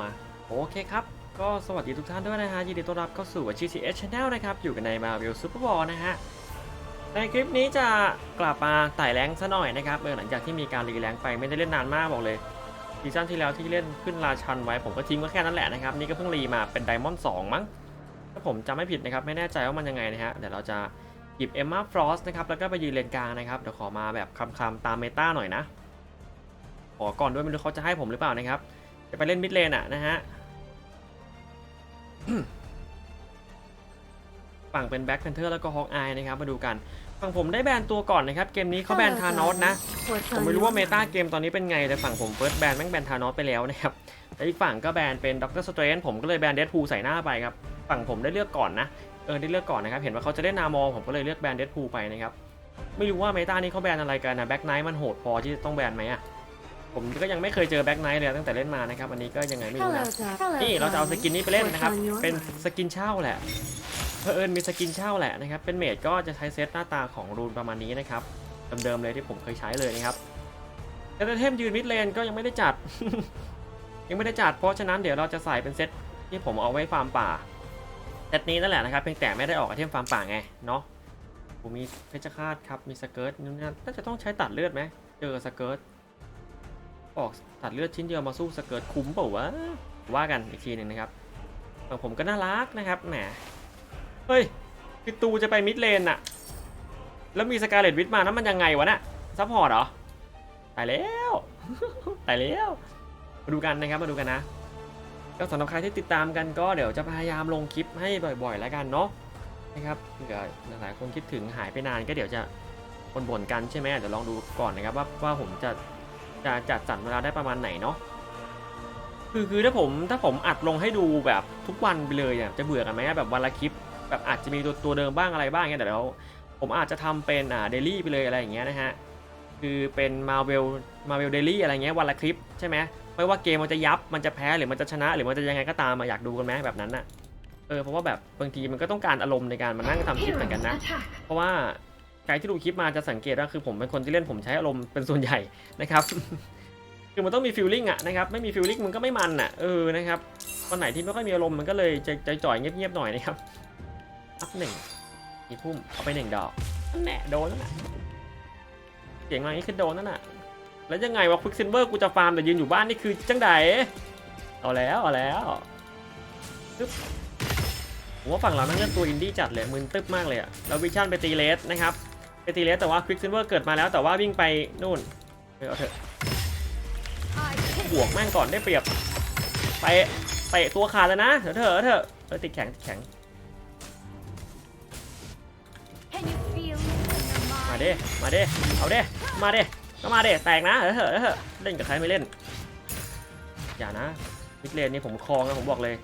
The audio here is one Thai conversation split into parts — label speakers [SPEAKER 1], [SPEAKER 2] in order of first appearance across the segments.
[SPEAKER 1] มาโอเคครับ ก็สวัสดีทุกท่านด้วยนะฮะ ยินดีต้อนรับเข้าสู่ GCS Channel นะครับ อยู่กันใน Marvel Super Ball นะฮะ ในคลิปนี้จะกลับมาไต่แรงซะหน่อยนะครับเออหลังจากที่มีการรีแรงไปไม่ได้เล่นนานมากบอกเลยซีซั่นที่แล้วที่เล่นขึ้นราชันไว้ผมก็ทิ้งไว้แค่นั้นแหละนะครับ นี่ก็เพิ่งรีมาเป็นไดมอนด์2มั้งถ้าผมจำไม่ผิดนะครับ ไม่แน่ใจว่ามันยังไงนะฮะเดี๋ยวเราจะหยิบเอ็มมาฟรอสนะครับแล้วก็ไปยืนเลนกลางนะครับเดี๋ยวขอมาแบบคำๆตามเมตาหน่อยนะขอก่อนด้วยไม่รู้เขาจะให้ผมหรือเปล่านะครับ จะไปเล่นมิดเลนอะนะฮะฝั่งเป็นแบ็คแพนเทอร์แล้วก็ฮอกอายนะครับมาดูกันฝั่งผมได้แบนตัวก่อนนะครับ เกมนี้เขาแบนทานอสนะ ผมไม่รู้ว่าเมตาเกมตอนนี้เป็นไง แต่ฝั่งผมเฟิร์สแบนแม่งแบนทานอสไปแล้วนะครับแต่อีกฝั่งก็แบนเป็นด็อกเตอร์สเตรนผมก็เลยแบนเดดพูใส่หน้าไปครับ ฝั่งผมได้เลือกก่อนนะเออได้เลือกก่อนนะครับ เห็นว่าเขาจะเล่นนามอผมก็เลยเลือกแบนเดดพูไปนะครับไม่รู้ว่าเมตานี้เขาแบนอะไรกันนะแบ็คไนท์มันโหดพอที่จะต้องแบนไหมอะ ผมก็ยังไม่เคยเจอแบ็คไนท์เลยตั้งแต่เล่นมานะครับ อันนี้ก็ยังไงไม่รู้นะ นี่เราจะเอาสกินนี้ไปเล่นนะครับ เป็นสกินเช่าแหละเพอเอิญมีสกินเช่าแหละนะครับ เป็นเมดก็จะใช้เซตหน้าตาของรูนประมาณนี้นะครับ เดิมๆเลยที่ผมเคยใช้เลยนะครับแต่เทมยืนมิดเลนก็ยังไม่ได้จัด ยังไม่ได้จัด เพราะฉะนั้นเดี๋ยวเราจะใส่เป็นเซตที่ผมเอาไว้ฟาร์มป่า เซตนี้นั่นแหละนะครับ เพียงแต่ไม่ได้ออกไอเทมฟาร์มป่าไง เนาะผมมีเพชรฆาตครับ มีสเกิร์ตนู่นนั่นน่าจะต้องใช้ตัดเลือดไหม เจอสเกิร์ต ออกตัดเลือดชิ้นเดียวมาสู้สเกิร์ตคุ้มเปล่าวะว่ากันอีกทีหนึ่งนะครับฝั่งผมก็น่ารักนะครับแหมเฮ้ยคือตูจะไปมิดเลนอะแล้วมีสกาเลตวิทมานั้นมันยังไงวะน่ะซัพพอร์ตเหรอตายแล้วตายแล้วมาดูกันนะครับมาดูกันนะก็สำหรับใครที่ติดตามกันก็เดี๋ยวจะพยายามลงคลิปให้บ่อยๆ แล้วกันเนาะนะครับเผื่อหลายคนคิดถึงหายไปนานก็เดี๋ยวจะบ่นๆกันใช่ไหมเดี๋ยวลองดูก่อนนะครับว่าว่าผมจะ จะจัดสรรเวลาได้ประมาณไหนเนาะคือคือถ้าผมถ้าผมอัดลงให้ดูแบบทุกวันไปเลยเนี่ยจะเบื่อกันไหมแบบวันละคลิป แบบอาจจะมีตัวตัวเดิมบ้างอะไรบ้างเนี่ยเดี๋ยวผมอาจจะทำเป็นอ่าเดลี่ไปเลยอะไรอย่างเงี้ยนะฮะคือเป็นมาเวลมาเวลเดลี่อะไรเงี้ยวันละคลิปใช่ไหมไม่ว่าเกมมันจะยับมันจะแพ้หรือมันจะชนะ หรือมันจะยังไงก็ตามมาอยากดูกันไหมแบบนั้นน่ะเออเพราะว่าแบบบางทีมันก็ต้องการอารมณ์ในการมานั่งทำคลิปเหมือนกันนะ เพราะว่า ใครที่ดูคลิปมาจะสังเกตว่าคือผมเป็นคนที่เล่นผมใช้อารมณ์เป็นส่วนใหญ่นะครับ คือมันต้องมีฟิลลิ่งอะนะครับ ไม่มีฟิลลิ่งมันก็ไม่มันอะเออนะครับวันไหนที่ไม่ค่อยมีอารมณ์มันก็เลยใจใจจ่อยเงียบๆหน่อยนะครับ อัพหนึ่งมีพุ่มเอาไปหนึ่งดอกนั่นแหละโดนนั่นแหละเสียงมาอย่างนี้คือโดนนั่นน่ะแล้วยังไงวะควิกซินเบอร์กูจะฟาร์มแต่ยืนอยู่บ้านนี่คือจังไดเอาแล้วเอาแล้วตึ๊บผมว่าฝั่งเรานั่งเล่นตัวอินดี้จัดเลยมึนตึ๊บมากเลยอะแล้ววิชั่นไปตีเลสนะครับ ตีเลสแต่ว่าควิกซินเบอร์เกิดมาแล้วแต่ว่าวิ่งไปนู่นเออเอาเถอะบวกแม่งก่อนได้เปรียบ ไปเตะตัวขาดแล้วนะเถอะเถอะเถอะเออติดแข็งติดแข็งมาเด้มาเด้เอาเด้มาเด้ก็มาเด้แตกนะเถอะเถอะเถอะเล่นกับใครไม่เล่น อย่านะมิดเลนนี่ผมคลองนะผมบอกเลย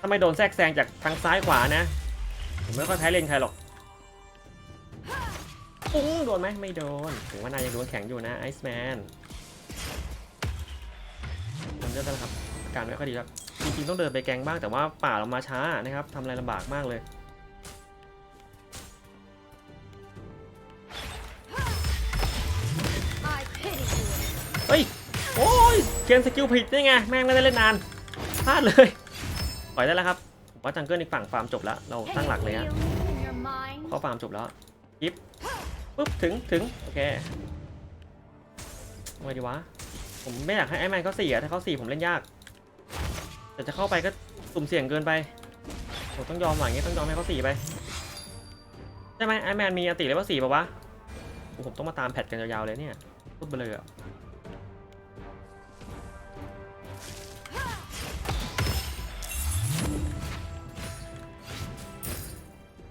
[SPEAKER 1] ถ้าไม่โดนแทรกแซงจากทางซ้ายขวานะผมไม่ค่อยแพ้เลนใครหรอก ปุ้งโดนไหมไม่โดนถึงว่านายยังโดนแข็งอยู่นะไอซ์แมนผมเลือกแล้วครับการไม่ค่อยดีครับจริงๆต้องเดินไปแกงบ้างแต่ว่าป่าเรามาช้านะครับทำอะไรลำบากมากเลยเฮ้ยโอ้ยเขียนสกิลผิดได้ไงแม่งไม่ได้เล่นนานพลาดเลยปล่อยได้แล้วครับผมว่าจังเกิลอีกฝั่งฟาร์มจบแล้วเราตั้งหลักเลยฮะข้าฟาร์มจบแล้วยิบ ปุ๊บถึงถึงโอเคทำไงดีวะ ผมไม่อยากให้ไอ้แมนเขาสี่อะถ้าเขาสี่ผมเล่นยาก แต่จะเข้าไปก็สุ่มเสี่ยงเกินไปผมต้องยอมหว่างงี้ต้องยอมให้เขาสี่ไปใช่ไหมไอแมนมีอติเลยว่าสี่ป่าวะผมต้องมาตามแพทกันยาวๆเลยเนี่ยพูดไปเลยอะ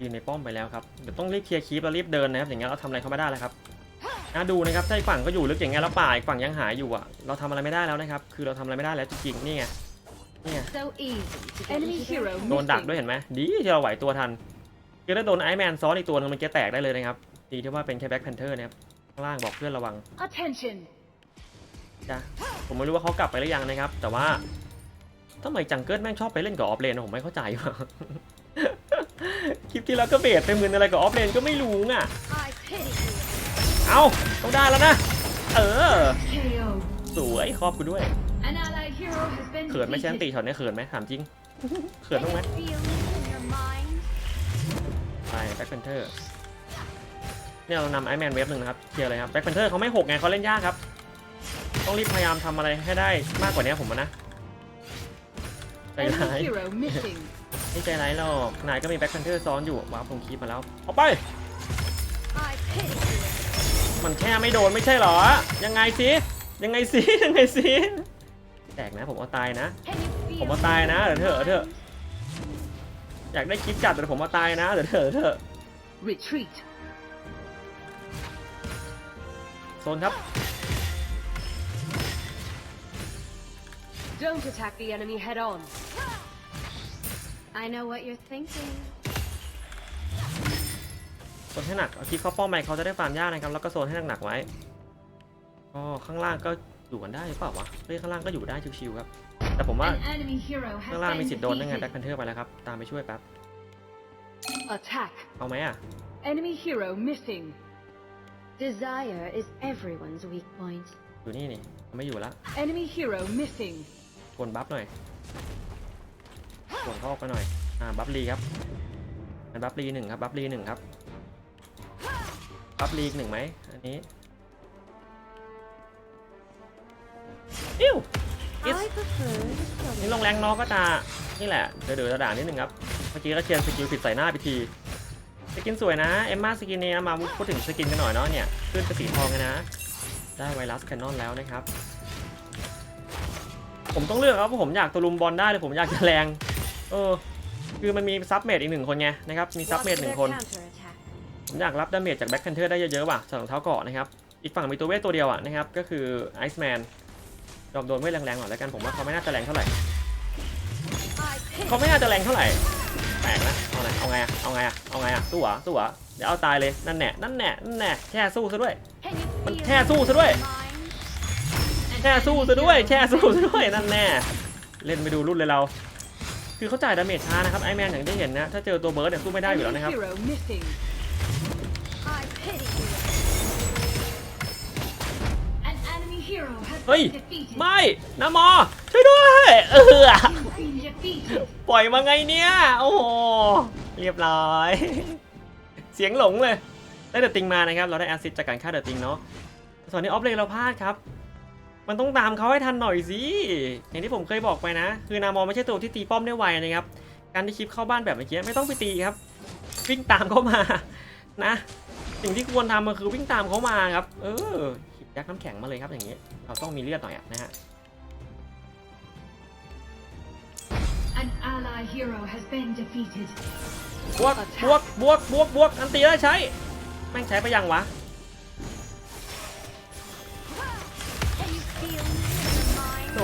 [SPEAKER 1] ยืนในป้อมไปแล้วครับ เดี๋ยวต้องรีบเคลียร์คีปแล้วรีบเดินนะครับ อย่างเงี้ยเราทำอะไรเขาไม่ได้แล้วครับน่าดูนะครับถ้าอีกฝั่งก็อยู่ลึกอย่างเงี้ยแล้วป่าอีกฝั่งยังหายอยู่อะ เราทำอะไรไม่ได้แล้วนะครับ คือเราทำอะไรไม่ได้แล้วจริงๆนี่ไง นี่ไง
[SPEAKER 2] So easy to get
[SPEAKER 3] Enemy
[SPEAKER 2] into
[SPEAKER 3] hero
[SPEAKER 2] their
[SPEAKER 1] โดนดักด้วยเห็นไหมดีที่เราไหวตัวทันคือถ้าโดนไอแมนซ้อนอีกตัวนึงมันจะแตกได้เลยนะครับ ดีที่ว่าเป็นแค่แบ็คแพนเทอร์นะครับ ข้างล่างบอกเพื่อนระวัง
[SPEAKER 3] Attention!
[SPEAKER 1] จ้ะผมไม่รู้ว่าเขากลับไปหรือยังนะครับ แต่ว่าทำไมจังเกิลแม่งชอบไปเล่นกับออฟเลนผมไม่เข้าใจว่ะ คลิปที่แล้วก็เบสไปมือนอะไรกับออฟเลนก็ไม่รู้อะ
[SPEAKER 2] I pity you.
[SPEAKER 1] เอาต้องได้แล้วนะ เออ
[SPEAKER 3] KO.
[SPEAKER 1] สวยครอบกูด้วย
[SPEAKER 2] An allied hero has been
[SPEAKER 1] เขินไหม่ใช่อันตี
[SPEAKER 2] defeated.
[SPEAKER 1] ช็อตนี้เขินไหมถามจริง เขิน
[SPEAKER 2] Can
[SPEAKER 1] บ้างไหม
[SPEAKER 2] you feel me in your mind?
[SPEAKER 1] ไปแบ็คเพนเทอร์เนี่ยเรานำไอแมนเวฟหนึ่งนะครับเคลียร์เลยครับแบ็คเพนเทอร์เขาไม่หกไงเขาเล่นยากครับ ต้องรีบพยายามทำอะไรให้ได้มากกว่านี้ผมว่านะใจร้าย
[SPEAKER 2] Enemy hero missing.
[SPEAKER 1] ไม่ใจร้ายหรอก นายก็มีแบ็คเพนเทอร์ซ้อนอยู่ว้าวผมคีบมาแล้ว เอาไป
[SPEAKER 2] I pity you.
[SPEAKER 1] มันแค่ไม่โดนไม่ใช่เหรอ ยังไงสิ ยังไงสิ ยังไงสิ แตกนะผมเอาตายนะ
[SPEAKER 2] Can you feel
[SPEAKER 1] ผมว่าตายนะ
[SPEAKER 2] me in
[SPEAKER 1] เดี๋ยว
[SPEAKER 2] your
[SPEAKER 1] เถอะเดี๋ยวเถอะ
[SPEAKER 2] mind?
[SPEAKER 1] อยากได้คลิปจัดแต่ผมเอาตายนะเดี๋ยวเถอะเดี๋ยวเถอะ
[SPEAKER 2] Retreat.
[SPEAKER 1] โซนครับ
[SPEAKER 2] Don't attack the enemy head on. I know what you're thinking.
[SPEAKER 1] โซนให้หนักเอาคลิปเข้าป้อมไปเขาจะได้ฟาร์มยากนะครับแล้วก็โซนให้หนักๆไว้ก็ข้างล่างก็อยู่กันได้หรือเปล่าวะเฮ้ยข้างล่างก็อยู่ได้ชิวๆครับ แต่ผมว่า
[SPEAKER 2] An enemy hero
[SPEAKER 1] ข้าง
[SPEAKER 2] has
[SPEAKER 1] ล่างมี
[SPEAKER 2] been
[SPEAKER 1] สิทธิ์โดนได้ไงแบ็ค
[SPEAKER 2] defeated.
[SPEAKER 1] แพนเทอร์ไปแล้วครับ ตามไปช่วยแป๊บ
[SPEAKER 2] Attack.
[SPEAKER 1] เอาไหมอะ
[SPEAKER 2] Enemy hero missing. Desire is everyone's weak point.
[SPEAKER 1] อยู่นี่นี่ไม่อยู่ละ
[SPEAKER 2] Enemy hero missing.
[SPEAKER 1] กดบัฟหน่อย กดเข้าอกไปหน่อย อ่า บัฟลีครับเป็นบัฟลีหนึ่งครับ บัฟลีหนึ่งครับ บัฟลีอีกหนึ่งไหม อันนี้อิ้ว Yes.
[SPEAKER 2] I prefer
[SPEAKER 1] นี่ลงแรงน้องก็จะนี่แหละ เดือดๆด่านิดนึงครับ เมื่อกี้ก็เชียร์สกิลผิดใส่หน้าไปที สกินสวยนะ เอ็มมาสกินนี้นะมาพูดถึงสกินกันหน่อยเนาะเนี่ย ขึ้นเป็นสีทองเลยนะ ได้ไวรัสแคนนอนแล้วนะครับผมต้องเลือกครับว่าผมอยากตะลุมบอลได้หรือผมอยากจะแรง เออ คือมันมีซับเมดอีกหนึ่งคนไงนะครับ มีซับเมดหนึ่งคน ผมอยากรับดาเมจจากแบ็คแพนเทอร์ได้เยอะๆว่ะใส่รองเท้าเกาะนะครับ อีกฝั่งมีตัวเวทตัวเดียวอะนะครับ ก็คือไอซ์แมนยอมโดนเวทแรงๆหน่อยแล้วกัน ผมว่าเขาไม่น่าจะแรงเท่าไหร่ เขาไม่น่าจะแรงเท่าไหร่ แปลกนะ เอาไงเอาไงอะเอาไงอะเอาไงอะสู้เหรอสู้เหรอเดี๋ยวเอาตายเลย นั่นแน่ นั่นแน่ นั่นแน่ แช่สู้ซะด้วย มันแช่สู้ซะด้วย แช่สู้ซะด้วย แช่สู้ซะด้วย นั่นแน่ เล่นไปดูรุ่นเลยเรา คือเขาจ่ายดาเมจช้านะครับไอแมนอย่างที่เห็นนะ ถ้าเจอตัวเบิร์ดเนี่ยสู้ไม่ได้อยู่แล้วนะครับ
[SPEAKER 2] Enemy hero missing. I pity you. An enemy hero has
[SPEAKER 1] เฮ้ย
[SPEAKER 2] been defeated.
[SPEAKER 1] ไม่นะมอ ช่วยด้วย เออ
[SPEAKER 2] You've been defeated.
[SPEAKER 1] ปล่อยมาไงเนี่ย โอ้โห เรียบร้อย เสียงหลงเลย ได้เดอะติงมานะครับ เราได้แอสซิสจากการฆ่าเดอะติงเนาะส่วนนี้ออฟเลนเราพลาดครับ มันต้องตามเขาให้ทันหน่อยสิอย่างที่ผมเคยบอกไปนะ คือนามอไม่ใช่ตัวที่ตีป้อมได้ไวนะครับ การที่คลิปเข้าบ้านแบบเมื่อกี้ไม่ต้องไปตีครับ วิ่งตามเขามานะ สิ่งที่ควรทำมันคือวิ่งตามเขามาครับ เออหยิบยักษ์น้ำแข็งมาเลยครับอย่างนี้ เราต้องมีเลือดหน่อยอะนะฮะ
[SPEAKER 2] An ally hero has been defeated.
[SPEAKER 1] บวกบวกบวกบวกบวกอันตีได้ใช้ แม่งใช้ไปยังวะ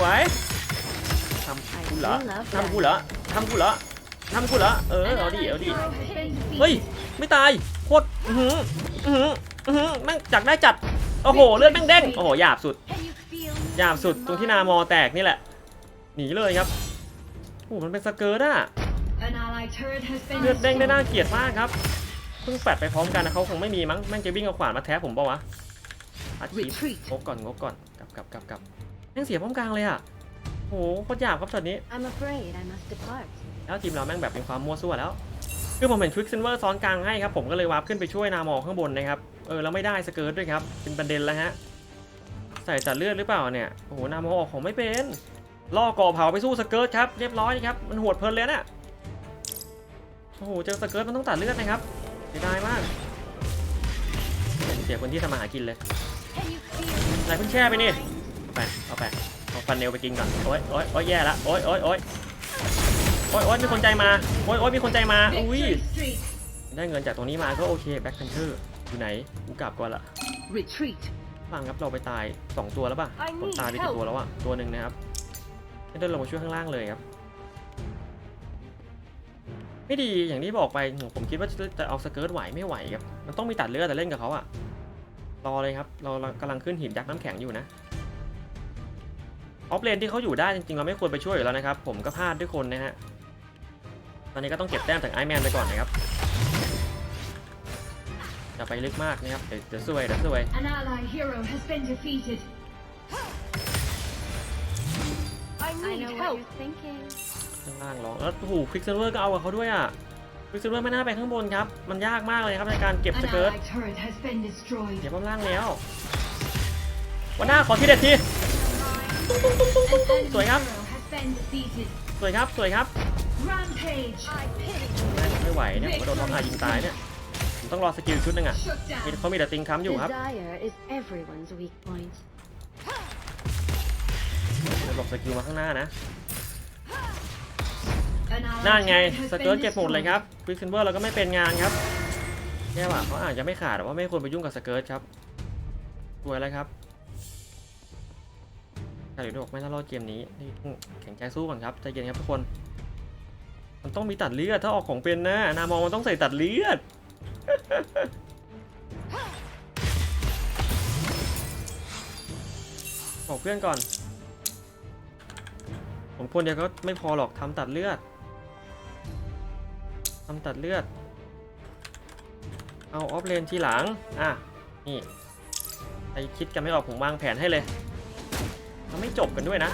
[SPEAKER 1] วยทำกูเหรอทำกูเหรอทำกูเหรอทำกูเหรอเออเอาดิเอาดิ
[SPEAKER 2] Hero has been defeated.
[SPEAKER 1] เฮ้ยไม่ตายโคตรอื้อหืออื้อหืออื้อหือแม่งจักได้จัดโอ้โหเลือดแม่งเด้งโอ้โหหยาบสุด
[SPEAKER 2] Can you feel me
[SPEAKER 1] หยาบ
[SPEAKER 2] in
[SPEAKER 1] สุด
[SPEAKER 2] your
[SPEAKER 1] ตรงที่นามอแตกนี่แหละหนีเลยครับโอ้โหมันเป็นสเกิร์ตอะ
[SPEAKER 2] mind? An allied turret has been
[SPEAKER 1] เลือดเด้งได้
[SPEAKER 2] destroyed.
[SPEAKER 1] น่าเกลียดมากครับเพิ่งแฟดไปพร้อมกันนะเขาคงไม่มีมั้งแม่งจะวิ่งเอาขวานมาแทะผมเปล่าวะอัดคลิป
[SPEAKER 2] Retreat.
[SPEAKER 1] งกก่อนงกก่อนกลับกลับกลับกลับ แม่งเสียป้อมกลางเลยอะโอ้โหโคตรหยาบครับช็อตนี้
[SPEAKER 2] I'm afraid I must depart.
[SPEAKER 1] แล้วทีมเราแม่งแบบมีความมั่วซั่วแล้ว คือผมเห็นควิกซินเวอร์ซ้อนกลางให้ครับ ผมก็เลยวาร์ปขึ้นไปช่วยนามอข้างบนนะครับ เออแล้วไม่ได้สเกิร์ตด้วยครับ เป็นประเด็นแล้วฮะ ใส่จัดเลือดหรือเปล่าเนี่ย โอ้โหนามอออกของไม่เป็น ล่อก่อเผาไปสู้สเกิร์ตครับ เรียบร้อยครับ มันโหดเพลินเลยน่ะโอ้โห เจอสเกิร์ตมันต้องตัดเลือดนะครับเสียดายมากเสียคนที่ทำมาหากินเลย
[SPEAKER 2] Can you feel me
[SPEAKER 1] ไหนเพิ่งแช่ไปนี่เอา ไปเอาไปเอาฟันเนลไปกินก่อนโอ๊ยโอ๊ยโอ๊ยแย่ละโอ๊ยโอ๊ยโอ๊ยโอ๊ยโอ๊ยมีคนใจมาโอ๊ยโอ๊ยมีคนใจมาอุ้ย
[SPEAKER 2] Victory Street.
[SPEAKER 1] ได้เงินจากตรงนี้มาก็โอเคแบ็คแพนเทอร์อยู่ไหนกูกลับก่อนละ
[SPEAKER 2] Retreat.
[SPEAKER 1] ฟังครับเราไปตาย 2 ตัวแล้วป่ะ
[SPEAKER 2] I
[SPEAKER 1] ผม
[SPEAKER 2] need
[SPEAKER 1] ตายไปกี่ตัวแล้วอะตัวหนึ่งนะครับไม่ได้ลงมาช่วยข้างล่างเลยครับ ไม่ดีอย่างที่บอกไปผมคิดว่าจะเอาสเกิร์ตไหวไม่ไหวครับมันต้องมีตัดเลือดแต่เล่นกับเขาอะรอเลยครับ เรากำลังขึ้นหินยักษ์น้ำแข็งอยู่นะ ออฟเลนที่เขาอยู่ได้จริงๆเราไม่ควรไปช่วยอยู่แล้วนะครับ ผมก็พลาดด้วยคนนะฮะ ตอนนี้ก็ต้องเก็บแต้มจากไอแมนไปก่อนนะครับอย่าไปลึกมากนะครับ เดี๋ยวเดี๋ยวซวยเดี๋ยวซวย
[SPEAKER 2] An allied hero has been defeated. I know what you're thinking.
[SPEAKER 1] ข้างล่างร้องแล้วโอ้โหควิกเซเวอร์ก็เอากับเขาด้วยอะควิกเซเวอร์ไม่น่าไปข้างบนครับ มันยากมากเลยครับในการเก็บส
[SPEAKER 3] An
[SPEAKER 1] เกิร์ต
[SPEAKER 3] allied turret has been destroyed.
[SPEAKER 1] เก็บข้างล่างแล้ววันหน้าขอที่เด็ดที
[SPEAKER 3] An enemy
[SPEAKER 1] Sorry,
[SPEAKER 3] hero
[SPEAKER 1] up.
[SPEAKER 3] has been defeated.
[SPEAKER 1] สวยครับ สวยครับ
[SPEAKER 3] Rampage.
[SPEAKER 2] I pity
[SPEAKER 1] แม่งไม่ไหวเนี่ยผมก็โดนน้องอายิงตายเนี่ยผมต้องรอสกิลชุดหนึ่งอะ
[SPEAKER 3] Shut
[SPEAKER 1] มี
[SPEAKER 3] down.
[SPEAKER 1] เขามีแต่ติงค้ำอยู่ครับ
[SPEAKER 2] Desire is everyone's weak point.
[SPEAKER 1] เดี๋ยวหลบสกิลมาข้างหน้านะ
[SPEAKER 3] An allied
[SPEAKER 1] นั่นไง
[SPEAKER 3] turret has
[SPEAKER 1] สเกิร์ต
[SPEAKER 3] been
[SPEAKER 1] เก็บหมดเลยครับ
[SPEAKER 3] destroyed.
[SPEAKER 1] ควิกเซเวอร์เราก็ไม่เป็นงานครับแย่ว่ะเขาอาจจะไม่ขาดแต่ว่าไม่ควรไปยุ่งกับสเกิร์ตครับสวยแล้วครับ แต่เดี๋ยวบอกไม่น่ารอดเกมนี้นี่แข็งใจสู้ก่อนครับใจเย็นครับทุกคน มันต้องมีตัดเลือดถ้าออกของเป็นนะนามองมันต้องใส่ตัดเลือดบอกเพื่อนก่อน ผมคนเดียวก็ไม่พอหรอกทำตัดเลือดทำตัดเลือด เอาออฟเลนทีหลัง อะ นี่ใครคิดกันไม่ออกผมวางแผนให้เลย เราไม่จบกันด้วยนะ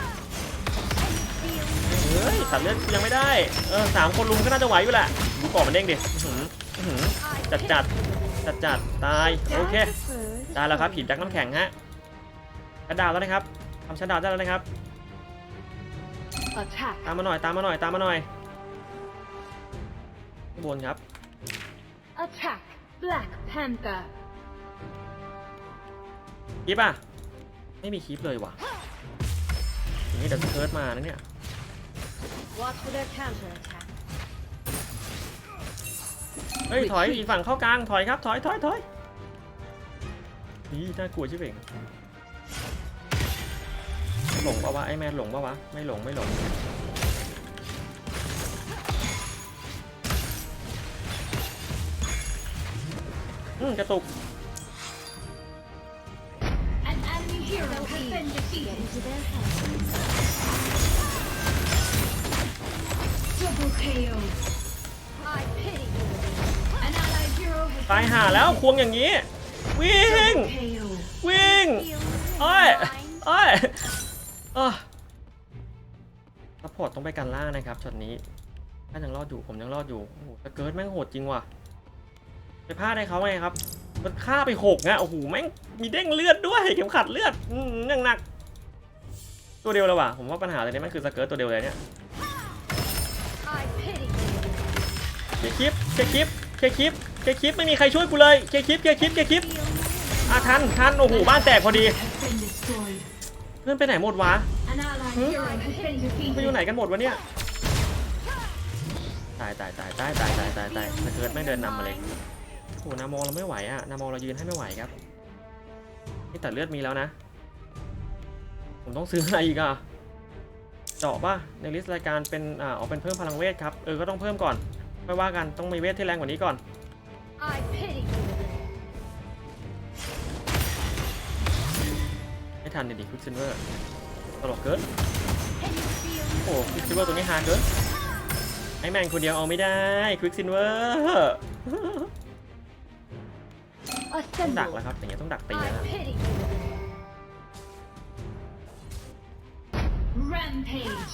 [SPEAKER 1] เฮ้ยตัดเลือดยังไม่ได้ เออสามคนลุมก็น่าจะไหวอยู่แหละดูก่อนมันเด้งดิอื้อหืออื้อหือจัดจัดจัดจัดตาย โอเค ได้แล้วครับหินจากน้ำแข็งฮะชัดดาวน์แล้วนะครับทำชัดดาวน์ได้แล้วนะครับ
[SPEAKER 2] Attack.
[SPEAKER 1] ตามมาหน่อย ตามมาหน่อย ตามมาหน่อยข้างบนครับ
[SPEAKER 2] Attack. Black Panther.
[SPEAKER 1] คลิปอะ ไม่มีคลิปเลยว่ะอย่าง นี้เดี๋ยวจะเคิร์ดมานะเนี่ย
[SPEAKER 2] Watch for their counterattack.
[SPEAKER 1] เฮ้ยถอยอีกฝั่งเข้ากลางถอยครับ ถอยถอยถอยนี่น่ากลัวชิบเองหลงปะวะไอแมนหลงปะวะไม่หลงไม่หลงอืมกระตุก ตายห่าแล้วควงอย่างนี้ วิ่ง วิ่งโอ้ยอ้ยเออซัพพอร์ตต้องไปกันล่างนะครับช็อตนี้ถ้ายังรอดอยู่ผมยังรอดอยู่โอ้โหสเกิร์ตแม่งโหดจริงว่ะ ไปพลาดให้เขาไงครับ มันฆ่าไปหกนะโอ้โหแม่งมีเด้งเลือดด้วยเข็มขัดเลือดอืมยังหนัก ตัวเดียวเลยว่ะผมว่าปัญหาตอนนี้มันคือสเกิร์ตตัวเดียวเลยเนี่ย
[SPEAKER 2] I pity you.
[SPEAKER 1] เคลียร์คลิปเคลียร์คลิปเคลียร์คลิปเคลียร์คลิปไม่มีใครช่วยกูเลยเคลียร์คลิปเคลียร์คลิปเคลียร์คลิปอะทันทันโอ้โหบ้านแตกพอดี
[SPEAKER 3] has been destroyed.
[SPEAKER 1] เพื่อนไปไหนหมดวะ
[SPEAKER 3] An allied hero has been
[SPEAKER 1] ไปอยู่
[SPEAKER 3] defeated.
[SPEAKER 1] ไหนกันหมดวะเนี่ยตายตายตายตายตายตายตายตายสเกิร์ตไม่งเดินนำมาเลยโอ้โหนามองเราไม่ไหวอะนามองเรายืนให้ไม่ไหวครับนี่แต่เลือดมีแล้วนะ ผมต้องซื้ออะไรอีกอะเจาะป่ะในลิสต์รายการเป็นอ่าออกเป็นเพิ่มพลังเวทครับเออก็ต้องเพิ่มก่อนไม่ว่ากันต้องมีเวทที่แรงกว่านี้ก่อน
[SPEAKER 2] I pity you.
[SPEAKER 1] ไม่ทันดิดิควิกซินเวอร์ตลกเกิน
[SPEAKER 2] Can you feel
[SPEAKER 1] โอ้ควิกซินเวอร์ตัวนี้ฮาเกินไอแมนคนเดียวเอาไม่ได้ควิกซินเวอร์ต้องดัก
[SPEAKER 2] assemble?
[SPEAKER 1] แล้วครับอย่างเงี้ยต้องดักตี
[SPEAKER 2] I
[SPEAKER 1] แล้ว
[SPEAKER 2] pity you.
[SPEAKER 3] Rampage.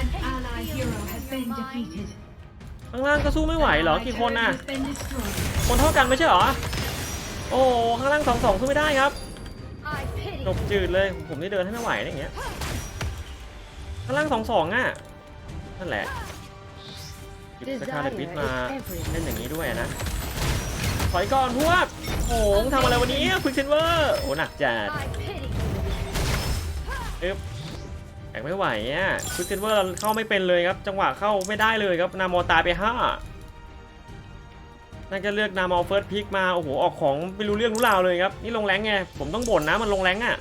[SPEAKER 3] An allied hero has been defeated.
[SPEAKER 1] ข้างล่างก็สู้ไม่ไหวเหรอ
[SPEAKER 3] An allied
[SPEAKER 1] กี่คน
[SPEAKER 3] turret
[SPEAKER 1] น่ะ
[SPEAKER 3] has been destroyed.
[SPEAKER 1] คนเท่ากันไม่ใช่เหรอ โอ้โหข้างล่างสองสองสู้ไม่ได้ครับ
[SPEAKER 2] I pity
[SPEAKER 1] จบจืดเลย ผมนี่เดินให้ไม่ไหวนะอย่างเงี้ย ข้างล่างสองสองอะ นั่นแหละหยิบสคาร์เลตวิทมาเล่นอย่างนี้ด้วยนะ ถอยก่อนพวกโอ้โหมึงทำอะไรวันนี้ควิกซินเวอร์ โอ้หนักจัด
[SPEAKER 2] I pity you.
[SPEAKER 1] อึ๊บแข่งไม่ไหวอะควิกซินเวอร์เราเข้าไม่เป็นเลยครับ จังหวะเข้าไม่ได้เลยครับนามอตายไปห้าน่าจะเลือกนามอเฟิร์สพิกมาโอ้โหออกของไม่รู้เรื่องรู้ราวเลยครับนี่ลงแรงไงผมต้องบ่นนะมันลงแรงอะ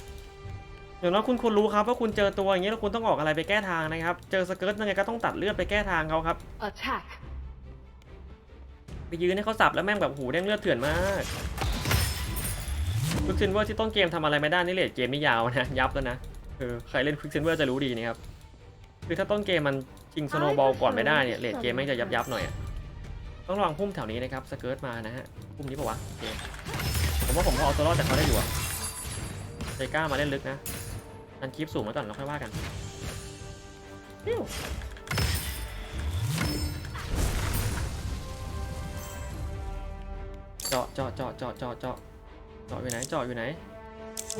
[SPEAKER 1] อย่างน้อยคุณควรรู้ครับว่าคุณเจอตัวอย่างนี้แล้วคุณต้องออกอะไรไปแก้ทางนะครับ เจอสเกิร์ตยังไงก็ต้องตัดเลือดไปแก้ทางเขาครับ
[SPEAKER 2] Attack.
[SPEAKER 1] ไปยืนให้เขาสับแล้วแม่งแบบโอ้โหูแดงเลือดเถื่อนมากควิกซินเวอร์ที่ต้นเกมทำอะไรไม่ได้นี่เลดเกมนี่ยาวนะยับแล้วนะ คือใครเล่นควิกซินเวอร์จะรู้ดีนี่ครับคือถ้าต้นเกมมันชิงสโนว์บอลก่อนไม่ได้เนี่ยเลดเกมแม่งจะยับยับๆหน่อยอะต้องระวังพุ่มแถวนี้นะครับสเกิร์ตมานะฮะพุ่มนี้ปะวะโอเคผมว่าผมพอเอาตัวรอดจากเขาได้อยู่อะเซก้ามาเล่นลึกนะในอันคลิปสูงไว้ก่อนแล้วค่อยว่ากันปิ้วเจาะเจาะเจาะเจาะเจาะเจาะเจาะอยู่ไหนเจาะอยู่ไหน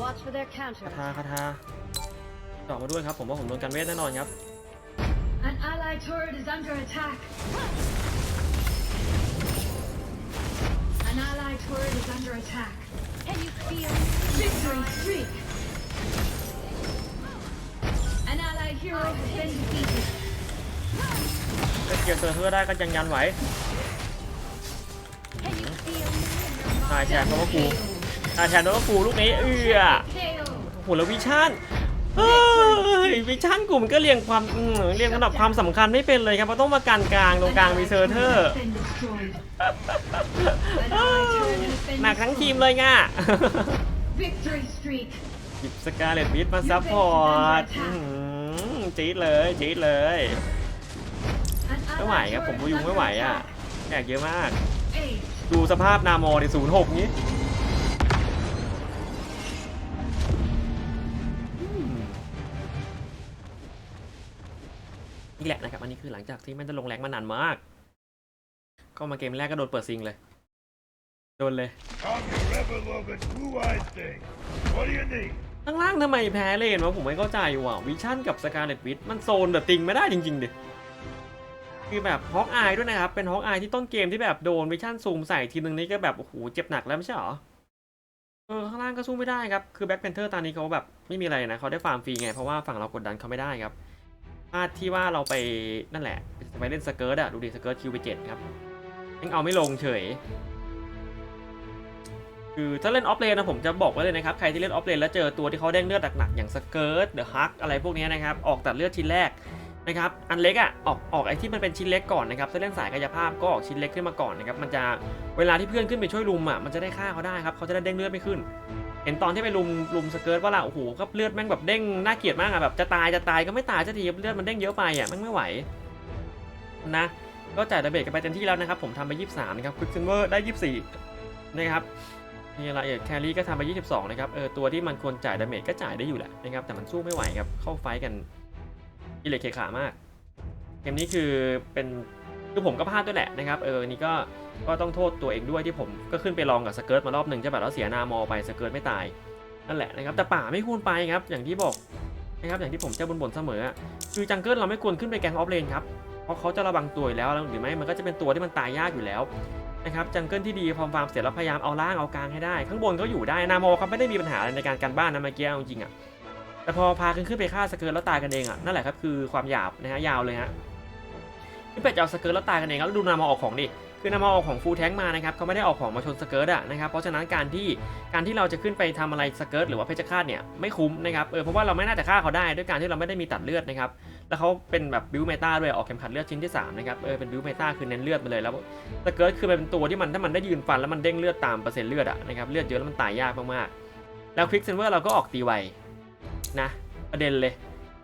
[SPEAKER 2] Watch for their
[SPEAKER 1] คา
[SPEAKER 2] counter.
[SPEAKER 1] ถาคาถา เจาะมาด้วยครับ ผมว่าผมโดนกันเวทแน่นอนครับ
[SPEAKER 3] An allied turret is under attack. An allied turret is under attack.
[SPEAKER 2] Can you feel
[SPEAKER 3] Victory streak. An allied hero has been defeated.
[SPEAKER 1] ถ้าเกียร์เซอร์เทอร์ได้ก็ยังยันไหว
[SPEAKER 2] Can you feel me in your
[SPEAKER 1] ตายแทนเพราะว่ากู
[SPEAKER 3] KO.
[SPEAKER 1] ตายแทนเพราะว่ากูลูกนี้ เอื้อ
[SPEAKER 3] KO.
[SPEAKER 1] โหแล้ววิชั่น เฮ้ยวิชั่นกลุ่มก็เรียงความอืมเรียงลำดับความสำคัญไม่เป็นเลยครับเพราะต้องมาการกลางตรงกลางมีเซอร์เทอร์ หนักทั้งทีมเลยง่ะ
[SPEAKER 3] Victory streak.
[SPEAKER 1] หยิบสกาเลตบิทมาซัพพอร์ตอื้อหือจี๊ดเลยจี๊ดเลย ไม่ไหวครับผม
[SPEAKER 3] turret
[SPEAKER 1] ก็
[SPEAKER 3] is
[SPEAKER 1] ยุงไม่ไหวอะแตกเยอะมาก
[SPEAKER 3] Eight.
[SPEAKER 1] ดูสภาพนามอในศูนย์หกนี้ แหละนะครับ อันนี้คือหลังจากที่ไม่ได้ลงแรงมานานมาก ก็มาเกมแรกก็โดนเปิดซิงเลย โดนเลยข้างล่างทำไมแพ้เลนวะผมไม่เข้าใจว่ะวิชั่นกับสกาเลตวิทมันโซนแบบติงไม่ได้จริงๆดิคือแบบฮอกอายด้วยนะครับ เป็นฮอกอายที่ต้นเกมที่แบบโดนวิชั่นซูมใส่ทีนึงนี่ก็แบบโอ้โหเจ็บหนักแล้วไม่ใช่เหรอเออข้างล่างก็สู้ไม่ได้ครับ คือแบ็คเพนเทอร์ตอนนี้เขาแบบไม่มีอะไรนะเขาได้ฟาร์มฟรีไง เพราะว่าฝั่งเรากดดันเขาไม่ได้ครับ พลาดที่ว่าเราไปนั่นแหละไปเล่นสเกิร์ตอะดูดิสเกิร์ตคิวไปเจ็ดครับยังเอาไม่ลงเฉย คือถ้าเล่นออฟเลนนะผมจะบอกไว้เลยนะครับ ใครที่เล่นออฟเลนแล้วเจอตัวที่เขาเด้งเลือดหนักๆอย่างสเกิร์ตเดอะฮักอะไรพวกนี้นะครับ ออกตัดเลือดทีแรกนะครับ อันเล็กอะออกออกไอ้ที่มันเป็นชิ้นเล็กก่อนนะครับถ้าเล่นสายกายภาพก็ออกชิ้นเล็กขึ้นมาก่อนนะครับมันจะเวลาที่เพื่อนขึ้นไปช่วยลุมอะมันจะได้ฆ่าเขาได้ครับเขาจะได้เด้งเลือดไม่ขึ้น เห็นตอนที่ไปลุมลุมสเกิร์ตว่าล่ะโอ้โหก็เลือดแม่งแบบเด้งน่าเกลียดมากอะแบบจะตายจะตายก็ไม่ตายสักทีเลือดมันเด้งเยอะไปอะแม่งไม่ไหวนะก็จ่ายดาเบจกันไปเต็มที่แล้วนะครับผมทำไป 23นะครับควิกซินเวอร์ได้ 24นะครับมีอะไรเอ่ยแครี่ก็ทำไป 22นะครับเออตัวที่มันควรจ่ายดาเมจก็จ่ายได้อยู่แหละนะครับแต่มันสู้ไม่ไหวครับเข้าไฟกันอิเล็กเคขามากเกมนี้คือเป็นคือผมก็พลาดด้วยแหละนะครับเออนี่ก็ ก็ต้องโทษตัวเองด้วยที่ผมก็ขึ้นไปลองกับสเกิร์ตมารอบหนึ่งจะแบบแล้วเสียนามอไปสเกิร์ตไม่ตายนั่นแหละนะครับแต่ป่าไม่ควรไปครับอย่างที่บอกนะครับอย่างที่ผมจะบ่นๆเสมอคือจังเกิลเราไม่ควรขึ้นไปแกงออฟเลนครับเพราะเขาจะระวังตัวอยู่แล้วหรือไม่มันก็จะเป็นตัวที่มันตายยากอยู่แล้วนะครับจังเกิลที่ดีพร้อมฟาร์มเสร็จแล้วพยายามเอาล่างเอากลางให้ได้ ข้างบนก็อยู่ได้นาโมเขาไม่ได้มีปัญหาอะไรในการกันบ้านนะเมื่อกี้จริงอะแต่พอพาขึ้นขึ้นไปฆ่าสเกิร์ตแล้วตายกันเองอะนั่นแหละครับคือความหยาบนะฮะยาวเลยฮะขึ้นไปจะเอาสเกิร์ตแล้วตายกันเองแล้วดูนาโมออกของดิ คือนาโมออกของฟูลแท้งมานะครับเขาไม่ได้ออกของมาชนสเกิร์ตอะนะครับเพราะฉะนั้นการที่การที่เราจะขึ้นไปทำอะไรสเกิร์ตหรือว่าเพชฌฆาตเนี่ยไม่คุ้มนะครับเออเพราะว่าเราไม่น่าจะฆ่าเขาได้ด้วยการที่เราไม่ได้มีตัดเลือดนะครับแล้วเขาเป็นแบบบิวเมตาด้วยออกเข็มขัดเลือดชิ้นที่3นะครับเออเป็นบิวเมตาคือเน้นเลือดมาเลยแล้วสเกิร์ตคือเป็นตัวที่มันถ้ามันได้ยืนฟันแล้วมันเด้งเลือดตามเปอร์เซ็นต์เลือดอะนะครับเลือดเยอะแล้วมันตายยากมากๆแล้วควิกเซนเวอร์เราก็ออกตีไวนะประเด็นเลย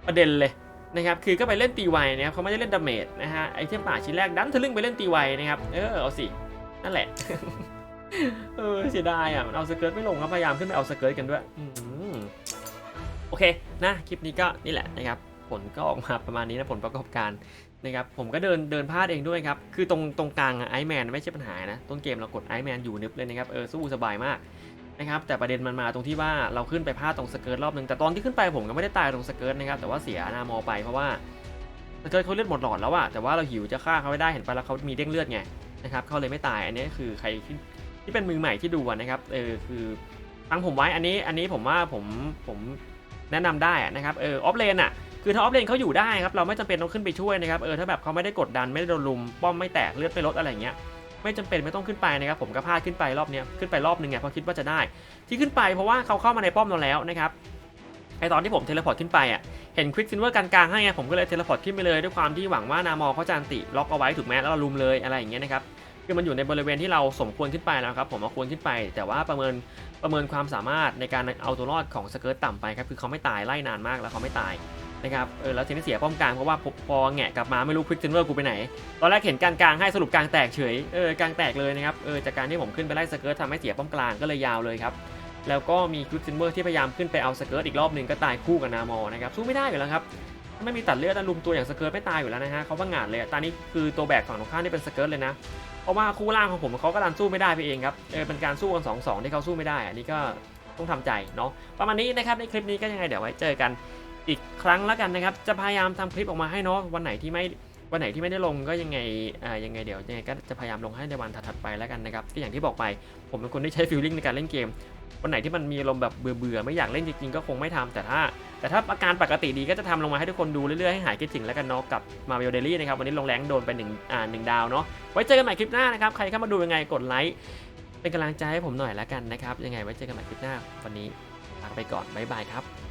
[SPEAKER 1] ประเด็นเลย นะครับคือก็ไปเล่นตีไวนะครับเขาไม่ได้เล่นดาเมจนะฮะไอเทมป่าชิ้นแรกดันทะลึ่งไปเล่นตีไวนะครับเออเอาสินั่นแหละเออเสียดายอะมันเอาสเกิร์ตไม่ลงครับพยายามขึ้นไปเอาสเกิร์ตกันด้วยโอเคนะคลิปนี้ก็นี่แหละนะครับผลก็ออกมาประมาณนี้นะผลประกอบการนะครับผมก็เดินเดินพลาดเองด้วยครับ คือตรงตรงกลางไอแมนไม่ใช่ปัญหานะ ต้นเกมเรากดไอแมนอยู่นึบเลยนะครับ เออสู้สบายมาก นะครับแต่ประเด็นมันมาตรงที่ว่าเราขึ้นไปพลาดตรงสเกิร์ตรอบนึงแต่ตอนที่ขึ้นไปผมก็ไม่ได้ตายตรงสเกิร์ตนะครับแต่ว่าเสียนามอไปเพราะว่าสเกิร์ตเขาเลือดหมดหลอดแล้วอะแต่ว่าเราหิวจะฆ่าเขาไม่ได้เห็นไปแล้วเขามีเด้งเลือดไงนะครับเขาเลยไม่ตายอันนี้คือใครที่ที่เป็นมือใหม่ที่ดูนะครับเออคือฟังผมไว้อันนี้อันนี้ผมว่าผมผมแนะนำได้นะครับเออออฟเลนอะคือถ้าออฟเลนเขาอยู่ได้ครับเราไม่จำเป็นต้องขึ้นไปช่วยนะครับเออถ้าแบบเขาไม่ได้กดดันไม่ได้โดนลุมป้อมไม่แตกเลือดไม่ลดอะไรอย่างเงี้ย ไม่จำเป็นไม่ต้องขึ้นไปนะครับผมก็พลาดขึ้นไปรอบนี้ขึ้นไปรอบนึงไงเพราะคิดว่าจะได้ ที่ขึ้นไปเพราะว่าเขาเข้ามาในป้อมเราแล้วนะครับไอตอนที่ผมเทเลพอร์ตขึ้นไปอะเห็นควิกซินเวอร์กลางๆให้ไงผมก็เลยเทเลพอร์ตขึ้นไปเลยด้วยความที่หวังว่านามอเขาจะอันติล็อกเอาไว้ถูกไหมแล้วเราลุมเลยอะไรอย่างเงี้ยนะครับคือมันอยู่ในบริเวณที่เราสมควรขึ้นไปแล้วครับผมเอาควรขึ้นไป แต่ว่าประเมินประเมินความสามารถในการเอาตัวรอดของสเกิร์ตต่ำไปครับคือเขาไม่ตายไล่นานมากแล้วเขาไม่ตาย นะครับเออแล้วทีนี้เสียป้อมกลางเพราะว่าพอแงะกลับมาไม่รู้ควิกเซนเวอร์กูไปไหน ตอนแรกเห็นกลางกลางให้สรุปกลางแตกเฉยเออกลางแตกเลยนะครับเออจากการที่ผมขึ้นไปไล่สเกิร์ตทำให้เสียป้อมกลางก็เลยยาวเลยครับแล้วก็มีคริสซินเวอร์ที่พยายามขึ้นไปเอาสเกิร์ตอีกรอบหนึ่งก็ตายคู่กับนามอนะครับสู้ไม่ได้อยู่แล้วครับไม่มีตัดเลือดแล้วลุมตัวอย่างสเกิร์ตไม่ตายอยู่แล้วนะฮะเขาว่างานเลยตอนนี้คือตัวแบกฝั่งตรงข้ามนี่เป็นสเกิร์ตเลยนะเพราะว่าคู่ล่างของผมเขาก็ดันสู้ไม่ได้ไปเองครับเออเป็นการสู้กันสองสองที่เขาสู้ไม่ได้อันนี้ก็ต้องทำใจเนาะประมาณนี้นะครับในคลิปนี้ก็ยังไงเดี๋ยวไว้เจอกัน อีกครั้งแล้วกันนะครับ จะพยายามทำคลิปออกมาให้เนาะวันไหนที่ไม่วันไหนที่ไม่ได้ลงก็ยังไงอ่ายังไงเดี๋ยวยังไงก็จะพยายามลงให้ในวันถัดๆไปแล้วกันนะครับก็อย่างที่บอกไป ผมเป็นคนที่ใช้ฟีลลิ่งในการเล่นเกม วันไหนที่มันมีอารมแบบเบื่อๆไม่อยากเล่นจริงๆก็คงไม่ทำแต่ถ้า แต่ถ้าอาการปกติดีก็จะทำลงมาให้ทุกคนดูเรื่อยๆให้หายคิดถึงแล้วกันเนาะกับมา v วเดลี่นะครับวันนี้ลงแรงโดนไปหนึ่งอ่าหนึ่งดาวเนาะไว้เจอกันใหม่คลิปหน้านะครับใครเข้ามาดูยังไงกดไลค์เป็นกำลังใจให้ผมหน่อยแล้วกันนะครับยังไงไว้เจอกันใหม่คลิปหน้าวันนี้ลาไปก่อนบ๊ายบายครับ